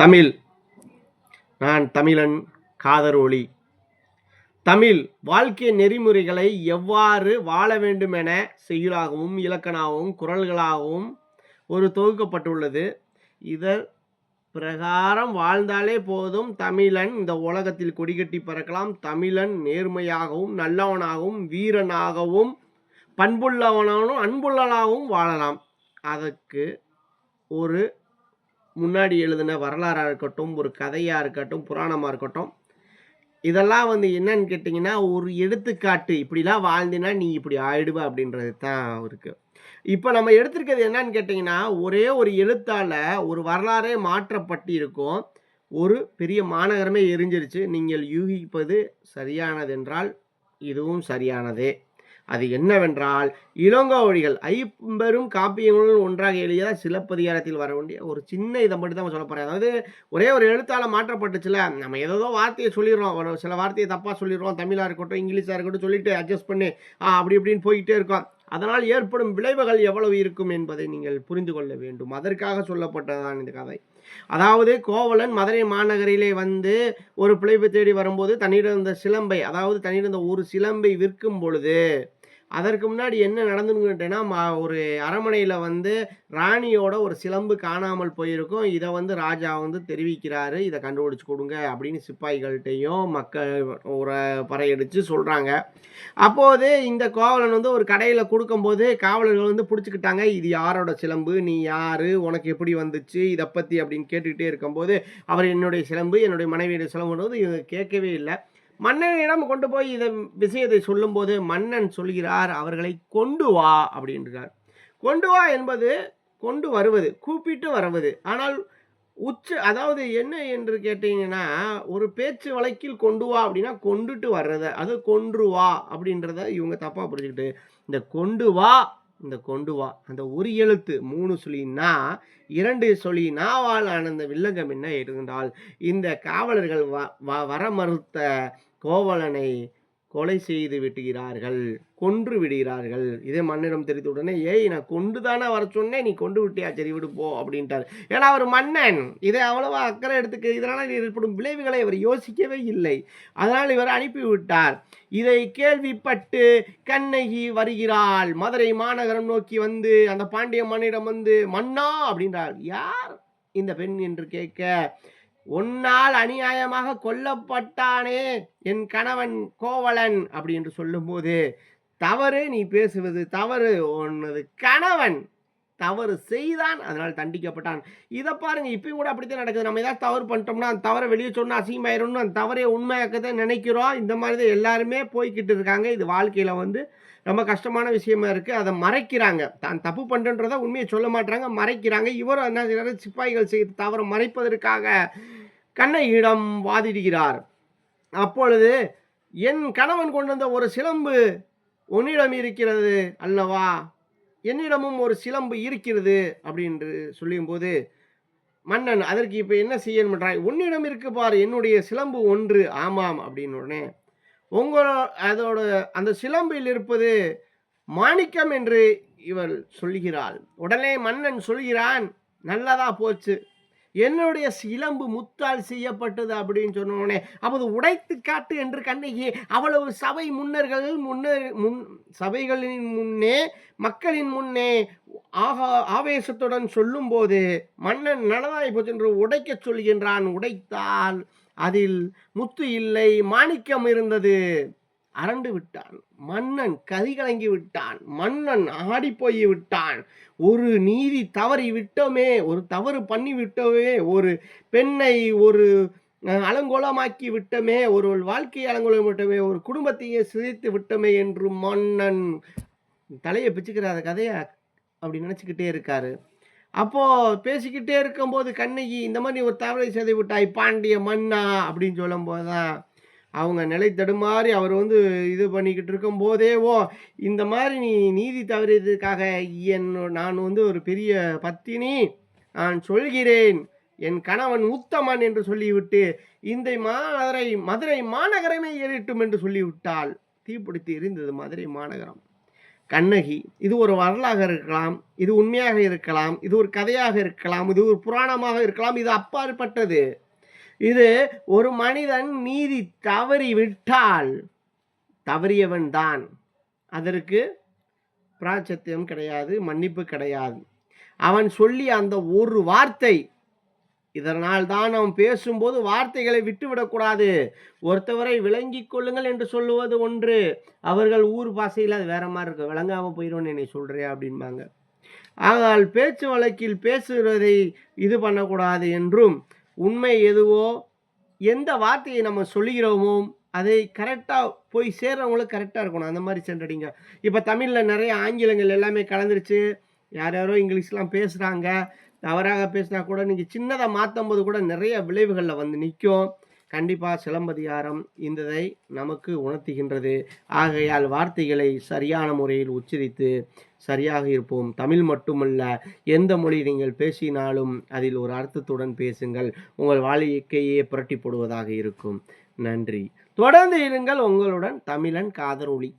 தமிழ். நான் தமிழன் காதரோழி தமிழ் வாழ்க்கை நெறிமுறைகளை எவ்வாறு வாழ வேண்டும் என செய்யுளாகவும் இலக்கணாகவும் குரல்களாகவும் ஒரு தொகுக்கப்பட்டுள்ளது. இதர் பிரகாரம் வாழ்ந்தாலே போதும் தமிழன். இந்த உலகத்தில் கொடிகட்டி பறக்கலாம். தமிழன் நேர்மையாகவும் நல்லவனாகவும் வீரனாகவும் பண்புள்ளவனாகவும் அன்புள்ளனாகவும் வாழலாம். அதற்கு ஒரு முன்னாடி எழுதின வரலாறாக இருக்கட்டும் ஒரு கதையாக இருக்கட்டும் புராணமாக இருக்கட்டும் இதெல்லாம் வந்து என்னன்னு கேட்டிங்கன்னா ஒரு எடுத்துக்காட்டு இப்படிலாம் வாழ்ந்தினா நீ இப்படி ஆயிடுவ அப்படின்றது தான் இருக்கு. இப்போ நம்ம எடுத்திருக்கிறது என்னன்னு கேட்டிங்கன்னா ஒரே ஒரு எழுத்தால் ஒரு வரலாறே மாற்றப்பட்டு இருக்கும் ஒரு பெரிய மாநகரமே எரிஞ்சிருச்சு. நீங்கள் யூகிப்பது சரியானதென்றால் இதுவும் சரியானதே. அது என்னவென்றால் இளங்கோவடிகள் ஐம்பெரும் காப்பியங்களும் ஒன்றாக எழுதியதாக சிலப்பதிகாரத்தில் வர வேண்டிய ஒரு சின்ன இதை மட்டும் தான் சொல்ல போகிறேன் அதாவது ஒரே ஒரு எழுத்தால் மாற்றப்பட்டுச்சுல நம்ம ஏதோ வார்த்தையை சொல்லிடுறோம் ஒரு சில வார்த்தையை தப்பாக சொல்லிடுறோம் தமிழாக இருக்கட்டும் இங்கிலீஷாக இருக்கட்டும் சொல்லிட்டு அட்ஜஸ்ட் பண்ணி ஆ, அப்படி இப்படின்னு போய்கிட்டே இருக்கோம். அதனால் ஏற்படும் விளைவுகள் எவ்வளவு இருக்கும் என்பதை நீங்கள் புரிந்து கொள்ள வேண்டும். அதற்காக சொல்லப்பட்டதுதான் இந்த கதை. அதாவது கோவலன் மதுரை மாநகரிலே வந்து ஒரு பிழைப்பு தேடி வரும்போது தன்னிடம் இருந்த சிலம்பை அதாவது தன்னிடம் இருந்த ஒரு சிலம்பை விற்கும் பொழுது அதற்கு முன்னாடி என்ன நடந்துன்னு ஒரு அரண்மனையில் வந்து ராணியோட ஒரு சிலம்பு காணாமல் போயிருக்கும். இதை வந்து ராஜா வந்து தெரிவிக்கிறாரு. இதை கண்டுபிடிச்சு கொடுங்க அப்படின்னு சிப்பாய்கள்கிட்டையும் மக்கள் ஒரு பறையடித்து சொல்கிறாங்க அப்போது இந்த கோவலன் வந்து ஒரு கடையில் கொடுக்கும்போது காவலர்கள் வந்து பிடிச்சிக்கிட்டாங்க. இது யாரோட சிலம்பு? நீ யார்? உனக்கு எப்படி வந்துச்சு? இதை பற்றி அப்படின்னு கேட்டுக்கிட்டே இருக்கும்போது அவர் என்னுடைய சிலம்பு என்னுடைய மனைவியுடைய சிலம்புன்றது கேட்கவே இல்லை. மன்னனிடம் கொண்டு போய் இதை விஷயத்தை சொல்லும்போது மன்னன் சொல்கிறார் அவர்களை கொண்டு வா அப்படின்றார். கொண்டு வா என்பது கொண்டு வருவது கூப்பிட்டு வருவது. ஆனால் உச்ச அதாவது என்ன என்று கேட்டீங்கன்னா ஒரு பேச்சு வழக்கில் கொண்டு வா அப்படின்னா கொண்டுட்டு வர்றத அது கொன்று வா அப்படின்றத இவங்க தப்பாக புரிஞ்சுக்கிட்டு இந்த கொண்டு வா இந்த கொண்டு வா அந்த ஒரு எழுத்து மூணு சொல்லினா இரண்டு சொல்லி நாவால் ஆனந்த வில்லங்கம் என்ன இருந்தால் இந்த காவலர்கள் வ வ- வர மறுத்த கோவலனை கொலை செய்து விட்டுகிறார்கள் கொன்று விடுகிறார்கள். இதே மன்னிடம் தெரிவித்த உடனே ஏய் நான் கொண்டு தானே வர சொன்னேன் நீ கொண்டு விட்டியா? சரி விடு போ அப்படின்ட்டார். ஏன்னா அவர் மன்னன். இதை அவ்வளவா அக்கறை எடுத்துக்க இதனால் ஏற்படும் விளைவுகளை அவர் யோசிக்கவே இல்லை. அதனால் இவர் அனுப்பிவிட்டார். இதை கேள்விப்பட்டு கண்ணகி வருகிறாள். மதுரை மாநகரம் நோக்கி வந்து அந்த பாண்டிய மன்னிடம் வந்து மன்னா அப்படின்றார். யார் இந்த பெண்? என்று கேட்க உன்னால் அநியாயமாக கொல்லப்பட்டானே என் கணவன் கோவலன் அப்படி என்று சொல்லும்போது தவறு நீ பேசுவது தவறு உன்னது கணவன். தவறு செய்தான் அதனால் தண்டிக்கப்பட்டான். இதை பாருங்கள் இப்பயும் கூட அப்படித்தான் நடக்குது. நம்ம ஏதாவது தவறு பண்ணிட்டோம்னா அந்த தவறை வெளியே சொன்னால் அசிங்கமாயிரும்னு அந்த தவறை உண்மையாக்கதான் நினைக்கிறோம். இந்த மாதிரி தான் எல்லாருமே போய்கிட்டு இருக்காங்க. இது வாழ்க்கையில் வந்து ரொம்ப கஷ்டமான விஷயமா இருக்குது அதை மறைக்கிறாங்க. தான் தப்பு பண்ணுறன்றத உண்மையை சொல்ல மாட்டாங்க மறைக்கிறாங்க. இவரும் என்ன செய்யறாரு சிப்பாய்கள் செய்த தவறை மறைப்பதற்காக கண்ணகியிடம் வாதிடுகிறார். அப்பொழுது என் கணவன் கொண்டு வந்த ஒரு சிலம்பு உன்னிடம் இருக்கிறது அல்லவா? என்னிடமும் ஒரு சிலம்பு இருக்கிறது அப்படின்று சொல்லும்போது மன்னன் அதற்கு இப்போ என்ன செய்யணும்ன்றாய் உன்னிடம் இருக்கு பாரு என்னுடைய சிலம்பு ஒன்று. ஆமாம் அப்படின்னு உடனே உங்களோ அதோட அந்த சிலம்பில் இருப்பது மாணிக்கம் என்று இவள் சொல்கிறாள் உடனே மன்னன் சொல்கிறான் நல்லதா போச்சு. என்னுடைய சிலம்பு முத்தால் செய்யப்பட்டது அப்படின்னு சொன்னோடனே அப்போது உடைத்து காட்டு என்று கண்ணகி அவ்வளவு சபை முன்னர்கள் முன்னர் முன் சபைகளின் முன்னே மக்களின் முன்னே ஆகா ஆவேசத்துடன் சொல்லும்போது மன்னன் நலதாய் போச்சு என்று உடைக்கச் சொல்கின்றான். உடைத்தால் அதில் முத்து இல்லை மாணிக்கம் இருந்தது. அரண்டு விட்டான். மன்னன் கதிகலங்கி விட்டான். மன்னன் ஆடி போய் விட்டான். ஒரு நீதி தவறி விட்டோமே ஒரு தவறு பண்ணி விட்டோமே ஒரு பெண்ணை ஒரு அலங்கோலமாக்கி விட்டோமே ஒரு வாழ்க்கையை அலங்கோலம் விட்டோமே ஒரு குடும்பத்தையே சிதைத்து விட்டோமே என்று மன்னன் தலையை பிச்சுக்கிற அந்த கதையை? அப்படி நினச்சிக்கிட்டே இருக்காரு. அப்போ பேசிக்கிட்டே இருக்கும்போது கண்ணகி இந்த மாதிரி ஒரு தவறை செய்து விட்டாய் பாண்டிய மன்னா அப்படின்னு சொல்லும்போது தான் அவங்க நிலை தடுமாறி அவர் வந்து இது பண்ணிக்கிட்டு இருக்கும் போதேவோ இந்த மாதிரி நீ நீதி தவறியதுக்காக என் நான் வந்து ஒரு பெரிய பத்தினி. நான் சொல்கிறேன். என் கணவன் உத்தமன் என்று சொல்லிவிட்டு இந்த மதுரை மதுரை மாநகரமே ஏறிட்டும் என்று சொல்லிவிட்டால் தீப்பிடித்து எரிந்தது மதுரை மாநகரம். கண்ணகி இது ஒரு வரலாக இருக்கலாம் இது உண்மையாக இருக்கலாம் இது ஒரு கதையாக இருக்கலாம் இது ஒரு புராணமாக இருக்கலாம் இது அப்பாற்பட்டது. இது ஒரு மனிதன் நீதி தவறி விட்டால் தவறியவன் தான். அதற்கு பிராச்சத்தியம் கிடையாது மன்னிப்பு கிடையாது. அவன் சொல்லி அந்த ஒரு வார்த்தை இதனால் தான் அவன் பேசும்போது வார்த்தைகளை விட்டுவிடக்கூடாது. ஒருத்தவரை விளங்கி கொள்ளுங்கள் என்று சொல்லுவது ஒன்று. அவர்கள் ஊர் பாசையில் அது வேற மாதிரி இருக்கு விளங்காம போயிடும்னு என்னை சொல்கிறேன் அப்படிம்பாங்க. ஆனால் பேச்சு வழக்கில் பேசுகிறதை இது பண்ணக்கூடாது என்றும் உண்மை எதுவோ எந்த வார்த்தையை நம்ம சொல்லுகிறோமோ அதை கரெக்டாக போய் சேர்றவங்களுக்கு கரெக்டாக இருக்கணும். அந்த மாதிரி சென்றடிங்க. இப்போ தமிழில் நிறைய ஆங்கிலங்கள் எல்லாமே கலந்துருச்சு. யார் யாரோ இங்கிலீஷ்லாம் பேசுகிறாங்க தவறாக பேசினா கூட நீங்கள் சின்னதாக மாற்றும் போது கூட நிறைய விளைவுகளில் வந்து நிற்கும் கண்டிப்பாக சிலம்பதிகாரம் இந்ததை நமக்கு உணர்த்துகின்றது. ஆகையால் வார்த்தைகளை சரியான முறையில் உச்சரித்து சரியாக இருப்போம். தமிழ் மட்டுமல்ல எந்த மொழி நீங்கள் பேசினாலும் அதில் ஒரு அர்த்தத்துடன் பேசுங்கள். உங்கள் வாழ்க்கையே புரட்டி போடுவதாக இருக்கும். நன்றி. தொடர்ந்து இருங்கள் உங்களுடன் தமிழன் காதரொளி